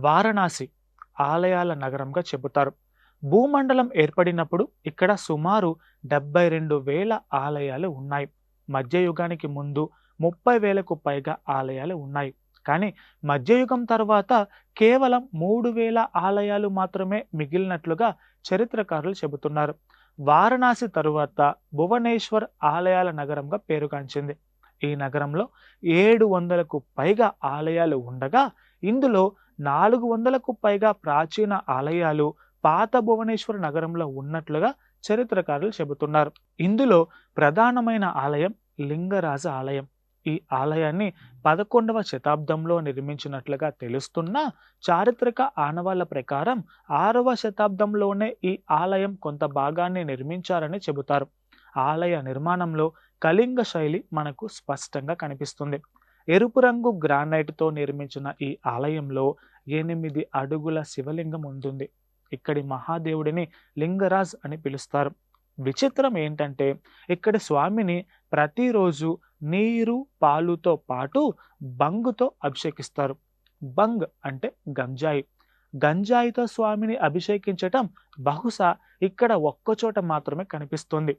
వారణాసి ఆలయాల నగరంగా చెబుతారు. భూమండలం ఏర్పడినప్పుడు ఇక్కడ సుమారు డెబ్బై రెండు వేల ఆలయాలు ఉన్నాయి. మధ్యయుగానికి ముందు ముప్పై వేలకు పైగా ఆలయాలు ఉన్నాయి. కానీ మధ్యయుగం తర్వాత కేవలం మూడు వేల ఆలయాలు మాత్రమే మిగిలినట్లుగా చరిత్రకారులు చెబుతున్నారు. వారణాసి తరువాత భువనేశ్వర్ ఆలయాల నగరంగా పేరుగాంచింది. ఈ నగరంలో ఏడు వందలకు పైగా ఆలయాలు ఉండగా ఇందులో నాలుగు వందలకు పైగా ప్రాచీన ఆలయాలు పాత భువనేశ్వర నగరంలో ఉన్నట్లుగా చరిత్రకారులు చెబుతున్నారు. ఇందులో ప్రధానమైన ఆలయం లింగరాజ ఆలయం. ఈ ఆలయాన్ని పదకొండవ శతాబ్దంలో నిర్మించినట్లుగా తెలుస్తున్న చారిత్రక ఆనవాళ్ళ ప్రకారం ఆరవ శతాబ్దంలోనే ఈ ఆలయం కొంత భాగాన్ని నిర్మించారని చెబుతారు. ఆలయ నిర్మాణంలో కళింగ శైలి మనకు స్పష్టంగా కనిపిస్తుంది. ఎరుపు రంగు గ్రానైట్తో నిర్మించిన ఈ ఆలయంలో ఎనిమిది అడుగుల శివలింగం ఉంటుంది. ఇక్కడి మహాదేవుడిని లింగరాజ్ అని పిలుస్తారు. విచిత్రం ఏంటంటే ఇక్కడి స్వామిని ప్రతిరోజు నీరు పాలుతో పాటు బంగుతో అభిషేకిస్తారు. బంగ్ అంటే గంజాయి. గంజాయితో స్వామిని అభిషేకించటం బహుశా ఇక్కడ ఒక్కచోట మాత్రమే కనిపిస్తుంది.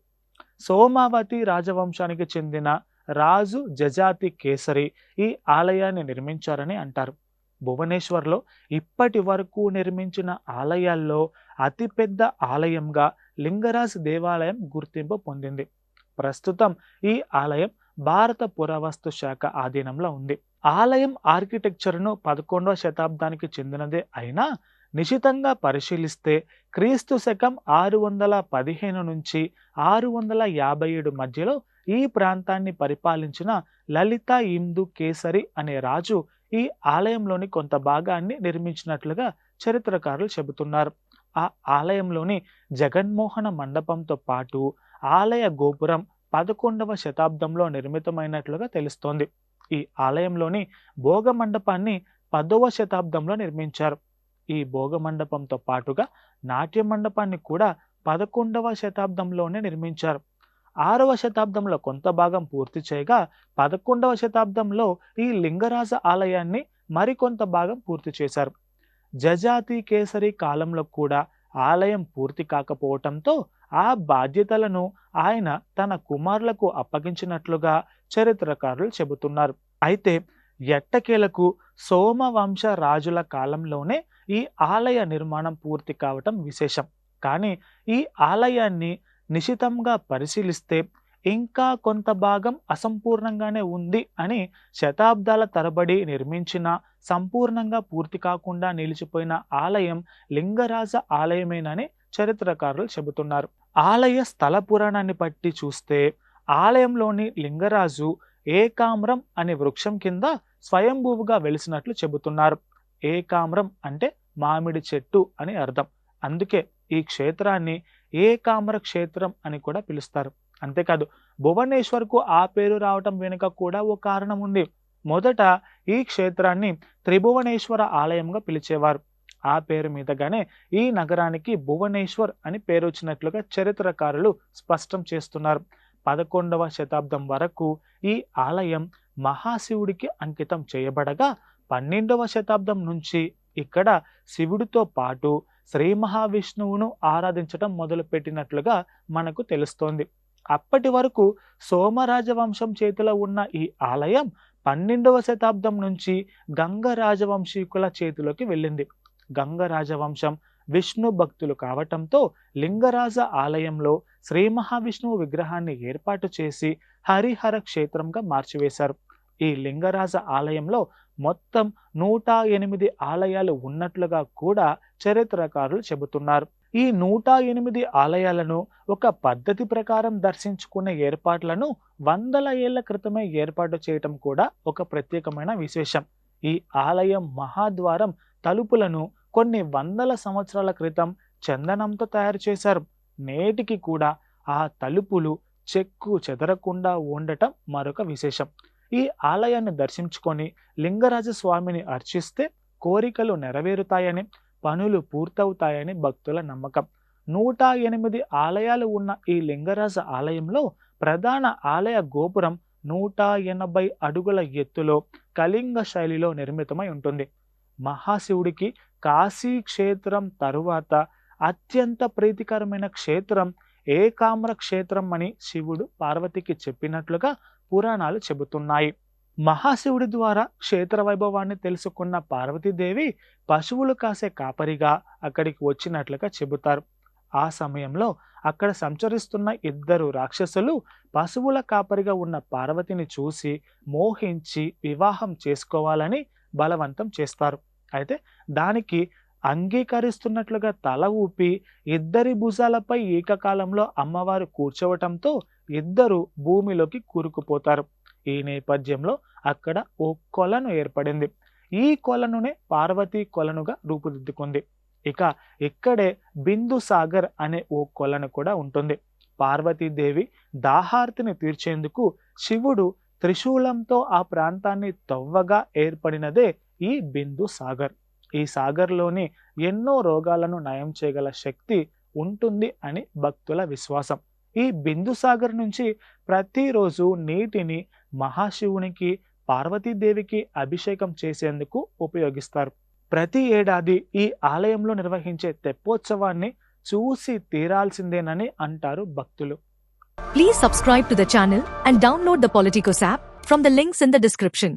సోమావతి రాజవంశానికి చెందిన రాజు జజాతి కేసరి ఈ ఆలయాన్ని నిర్మించారని అంటారు. భువనేశ్వర్లో ఇప్పటి వరకు నిర్మించిన ఆలయాల్లో అతిపెద్ద ఆలయంగా లింగరాజ్ దేవాలయం గుర్తింపు పొందింది. ప్రస్తుతం ఈ ఆలయం భారత పురావస్తు శాఖ ఆధీనంలో ఉంది. ఆలయం ఆర్కిటెక్చర్ను పదకొండవ శతాబ్దానికి చెందినదే అయినా నిశితంగా పరిశీలిస్తే క్రీస్తు శకం ఆరు వందల పదిహేను నుంచి ఆరు వందల యాభై ఏడు మధ్యలో ఈ ప్రాంతాన్ని పరిపాలించిన లలిత ఇందు కేసరి అనే రాజు ఈ ఆలయంలోని కొంత భాగాన్ని నిర్మించినట్లుగా చరిత్రకారులు చెబుతున్నారు. ఆ ఆలయంలోని జగన్మోహన మండపంతో పాటు ఆలయ గోపురం పదకొండవ శతాబ్దంలో నిర్మితమైనట్లుగా తెలుస్తోంది. ఈ ఆలయంలోని భోగ మండపాన్ని పదవ శతాబ్దంలో నిర్మించారు. ఈ భోగ మండపంతో పాటుగా నాట్య మండపాన్ని కూడా పదకొండవ శతాబ్దంలోనే నిర్మించారు. ఆరవ శతాబ్దంలో కొంత భాగం పూర్తి చేయగా పదకొండవ శతాబ్దంలో ఈ లింగరాజ ఆలయాన్ని మరికొంత భాగం పూర్తి చేశారు. జజాతి కేసరి కాలంలో కూడా ఆలయం పూర్తి కాకపోవటంతో ఆ బాధ్యతలను ఆయన తన కుమారులకు అప్పగించినట్లుగా చరిత్రకారులు చెబుతున్నారు. అయితే ఎట్టకేలకు సోమవంశ రాజుల కాలంలోనే ఈ ఆలయ నిర్మాణం పూర్తి కావటం విశేషం. కానీ ఈ ఆలయాన్ని నిశితంగా పరిశీలిస్తే ఇంకా కొంత భాగం అసంపూర్ణంగానే ఉంది అని శతాబ్దాల తరబడి నిర్మించిన సంపూర్ణంగా పూర్తి కాకుండా నిలిచిపోయిన ఆలయం లింగరాజ ఆలయమేనని చరిత్రకారులు చెబుతున్నారు. ఆలయ స్థల పురాణాన్ని బట్టి చూస్తే ఆలయంలోని లింగరాజు ఏకామ్రం అనే వృక్షం కింద స్వయంభూవుగా వెలిసినట్లు చెబుతున్నారు. ఏకామ్రం అంటే మామిడి చెట్టు అని అర్థం. అందుకే ఈ క్షేత్రాన్ని ఏకామ్ర క్షేత్రం అని కూడా పిలుస్తారు. అంతేకాదు భువనేశ్వర్కు ఆ పేరు రావటం వెనుక కూడా ఓ కారణం ఉంది. మొదట ఈ క్షేత్రాన్ని త్రిభువనేశ్వర ఆలయంగా పిలిచేవారు. ఆ పేరు మీదగానే ఈ నగరానికి భువనేశ్వర్ అని పేరు వచ్చినట్లుగా చరిత్రకారులు స్పష్టం చేస్తున్నారు. పదకొండవ శతాబ్దం వరకు ఈ ఆలయం మహాశివుడికి అంకితం చేయబడగా పన్నెండవ శతాబ్దం నుంచి ఇక్కడ శివుడితో పాటు శ్రీ మహావిష్ణువును ఆరాధించటం మొదలుపెట్టినట్లుగా మనకు తెలుస్తోంది. అప్పటి వరకు సోమరాజవంశం చేతిలో ఉన్న ఈ ఆలయం పన్నెండవ శతాబ్దం నుంచి గంగ రాజవంశీకుల చేతిలోకి వెళ్ళింది. గంగ రాజవంశం విష్ణు భక్తులు కావటంతో లింగరాజ ఆలయంలో శ్రీ మహావిష్ణువు విగ్రహాన్ని ఏర్పాటు చేసి హరిహర క్షేత్రంగా మార్చివేశారు. ఈ లింగరాజ ఆలయంలో మొత్తం నూట ఎనిమిది ఆలయాలు ఉన్నట్లుగా కూడా చరిత్రకారులు చెబుతున్నారు. ఈ నూట ఎనిమిది ఆలయాలను ఒక పద్ధతి ప్రకారం దర్శించుకునే ఏర్పాట్లను వందల ఏళ్ళ క్రితమే ఏర్పాటు చేయటం కూడా ఒక ప్రత్యేకమైన విశేషం. ఈ ఆలయం మహాద్వారం తలుపులను కొన్ని వందల సంవత్సరాల క్రితం చందనంతో తయారు చేశారు. నేటికి కూడా ఆ తలుపులు చెక్కు చెదరకుండా ఉండటం మరొక విశేషం. ఈ ఆలయాన్ని దర్శించుకొని లింగరాజ స్వామిని అర్చిస్తే కోరికలు నెరవేరుతాయని పనులు పూర్తవుతాయని భక్తుల నమ్మకం. నూట ఎనిమిది ఆలయాలు ఉన్న ఈ లింగరాజ ఆలయంలో ప్రధాన ఆలయ గోపురం నూట ఎనభై అడుగుల ఎత్తులో కళింగ శైలిలో నిర్మితమై ఉంటుంది. మహాశివుడికి కాశీ క్షేత్రం తరువాత అత్యంత ప్రీతికరమైన క్షేత్రం ఏకామ్ర క్షేత్రం అని శివుడు పార్వతికి చెప్పినట్లుగా పురాణాలు చెబుతున్నాయి. మహాశివుడి ద్వారా క్షేత్ర వైభవాన్ని తెలుసుకున్న పార్వతీదేవి పశువులు కాసే కాపరిగా అక్కడికి వచ్చినట్లుగా చెబుతారు. ఆ సమయంలో అక్కడ సంచరిస్తున్న ఇద్దరు రాక్షసులు పశువుల కాపరిగా ఉన్న పార్వతిని చూసి మోహించి వివాహం చేసుకోవాలని బలవంతం చేస్తారు. అయితే దానికి అంగీకరిస్తున్నట్లుగా తల ఊపి ఇద్దరి భుజాలపై ఏకకాలంలో అమ్మవారు కూర్చోవటంతో ఇద్దరు భూమిలోకి కూరుకుపోతారు. ఈ నేపథ్యంలో అక్కడ ఓ కొలను ఏర్పడింది. ఈ కొలనునే పార్వతీ కొలనుగా రూపుదిద్దుకుంది. ఇక ఇక్కడే బిందు సాగర్ అనే ఓ కొలను కూడా ఉంటుంది. పార్వతీదేవి దాహార్తిని తీర్చేందుకు శివుడు త్రిశూలంతో ఆ ప్రాంతాన్ని తవ్వగా ఏర్పడినదే ఈ బిందు సాగర్. ఈ సాగర్లోని ఎన్నో రోగాలను నయం చేయగల శక్తి ఉంటుంది అని భక్తుల విశ్వాసం. ఈ బిందుసాగర్ నుంచి ప్రతిరోజు నీటిని మహాశివునికి పార్వతీదేవికి అభిషేకం చేసేందుకు ఉపయోగిస్తారు. ప్రతి ఏడాది ఈ ఆలయంలో నిర్వహించే తెప్పోత్సవాన్ని చూసి తీరాల్సిందేనని అంటారు భక్తులు. Please subscribe to the channel and download the Politicos app from the links in the description